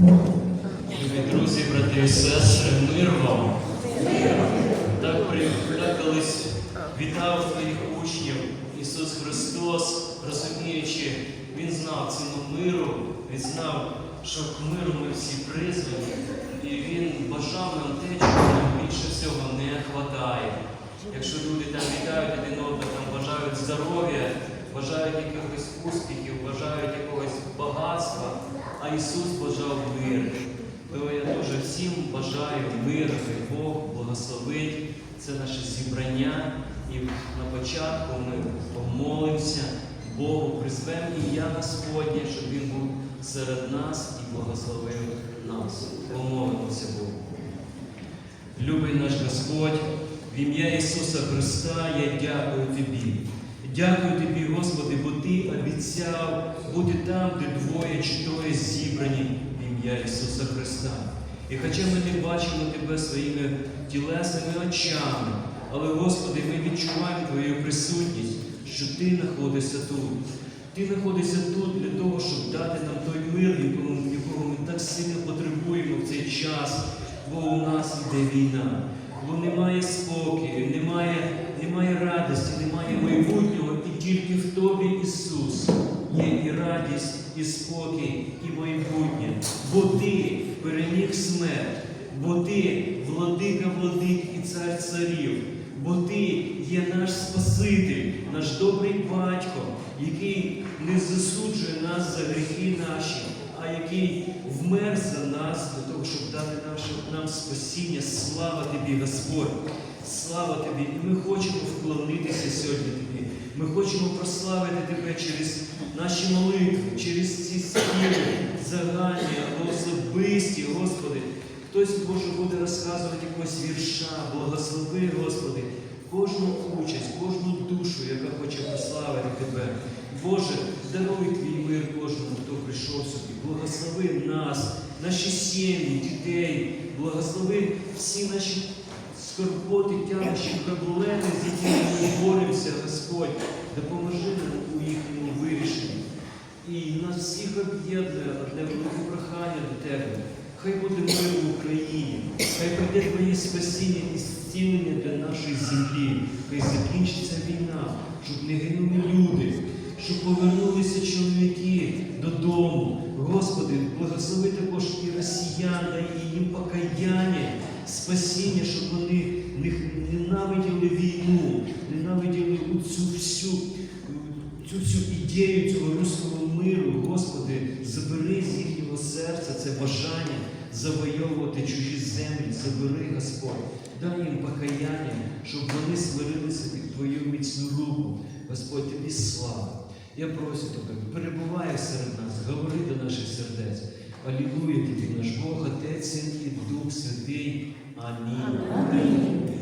Друзі, брати і сестри, мир вам. Так, колись вітав твоїх учнів Ісус Христос, розуміючи, Він знав ціну миру, Він знав, що к миру ми всі призвані, і Він бажав нам те, чого нам більше всього не вистачає. Якщо люди там вітають один одного, там бажають здоров'я, бажають якихось успіхів, бажають якогось багатства, а Ісус бажав мир. То я дуже всім бажаю миру, хай Бог благословить це наше зібрання. І на початку ми помолимося Богу, призвемо ім'я Господнє, щоб Він був серед нас і благословив нас. Помолимося Богу. Любий наш Господь, в ім'я Ісуса Христа я дякую Тобі. Дякую Тобі, Господи, бо Ти обіцяв бути там, де двоє чи троє зібрані в ім'я Ісуса Христа. І хоча ми не бачимо Тебе своїми тілесними очами, але, Господи, ми відчуваємо Твою присутність, що Ти знаходишся тут. Ти знаходишся тут для того, щоб дати нам той мир, якого, ми так сильно потребуємо в цей час, бо у нас йде війна, бо немає спокою, немає радості, немає майбутнього, і тільки в Тобі, Ісус, є і радість, і спокій, і майбутнє. Бо Ти переміг смерть, бо Ти владика владик і цар царів. Бо Ти є наш Спаситель, наш добрий батько, який не засуджує нас за гріхи наші, а який вмер за нас для того, щоб дати нам спасіння. Слава Тобі, Господь! Слава Тобі! І ми хочемо вклонитися сьогодні Тобі. Ми хочемо прославити Тебе через наші молитви, через ці співи, загальні або особисті, Господи. Хтось може буде розказувати якогось вірша, благослови, Господи, кожну участь, кожну душу, яка хоче прославити Тебе. Боже, даруй твій мир кожному, хто прийшов сюди. Благослови нас, наші сім'ї, дітей, благослови всі наші скорботи, тягощі, проблеми, з якими ми боремося, Господь. Допоможи нам у їхньому вирішенні. І нас всіх об'єднує одне велике прохання до Тебе. Хай буде мир в Україні, хай прийде Твоє спасіння і зцілення для нашої землі, хай закінчиться війна, щоб не гинули люди, щоб повернулися чоловіки додому. Господи, благослови також і росіян, і їм покаяння, спасіння, щоб вони не ненавиділи війну, ненавиділи цю всю цю всю ідею цього руського миру, Господи, забери з їхнього серця це бажання завойовувати чужі землі, забери, Господь, дай їм покаяння, щоб вони смирилися під Твою міцну руку. Господь, тобі слава. Я прошу тебе, перебувай серед нас, говори до наших сердець. Алілуя Бог, Отець Син і Дух Святий. Амінь.